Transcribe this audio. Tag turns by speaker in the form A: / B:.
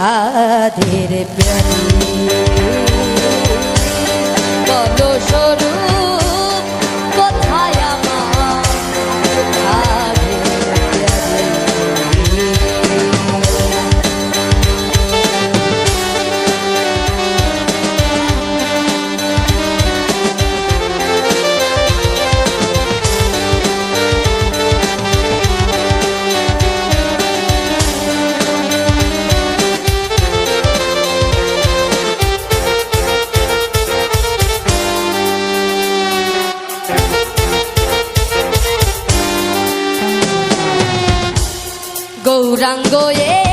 A: હાધીર પ્યારી 노란 거에